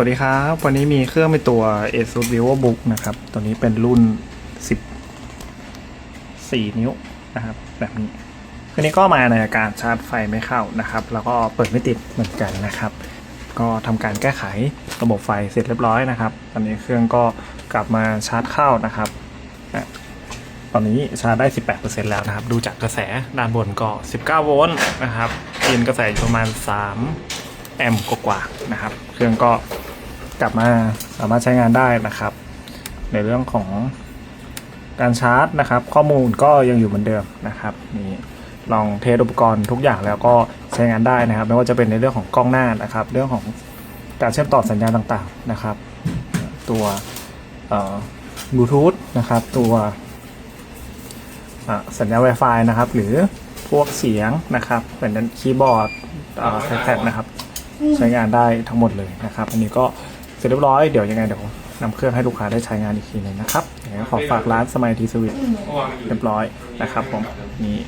สวัสดีครับ วันนี้มีเครื่องเป็นตัว ASUS VivoBook นะครับ ตัวนี้เป็นรุ่น 14 นิ้วนะครับ แบบนี้ครื่องนี้ก็มาในอาการชาร์จไฟไม่เข้านะครับ แล้วก็เปิดไม่ติดเหมือนกันนะครับ ก็ทำการแก้ไขระบบไฟเสร็จเรียบร้อยนะครับ ตอนนี้เครื่องก็กลับมาชาร์จเข้านะครับ ตอนนี้ชาร์จได้ 18%แล้วนะครับ ดูจากกระแสด้านบนก็ 19 โวลต์นะครับกินกระแสประมาณ 3 แอมป์กว่าๆนะครับ เครื่องก็ กลับมาสามารถใช้งานได้นะครับ ในเรื่องของการชาร์จนะครับ ข้อมูลก็ยังอยู่เหมือนเดิมนะครับนี่ลองเทสอุปกรณ์ทุกอย่างแล้วก็ใช้งานได้นะครับ ไม่ว่าจะเป็นในเรื่องของกล้องหน้านะครับ เรื่องของการเชื่อมต่อสัญญาณต่างๆนะครับ ตัวบลูทูธนะครับ ตัวสัญญาณ Wi-Fi นะครับ หรือพวกเสียงนะครับเหมือนคีย์บอร์ดไอแพดนะครับ ใช้งานได้ทั้งหมดเลยนะครับ อันนี้ก็ เสร็จเรียบร้อยเดี๋ยวยังไงเดี๋ยวนำเครื่องให้ลูกค้าได้ใช้งานอีกทีหนึ่งนะครับอย่างนั้ขอฝากร้านสมัยทีสวิตเรียบร้อยนะครับผมนี่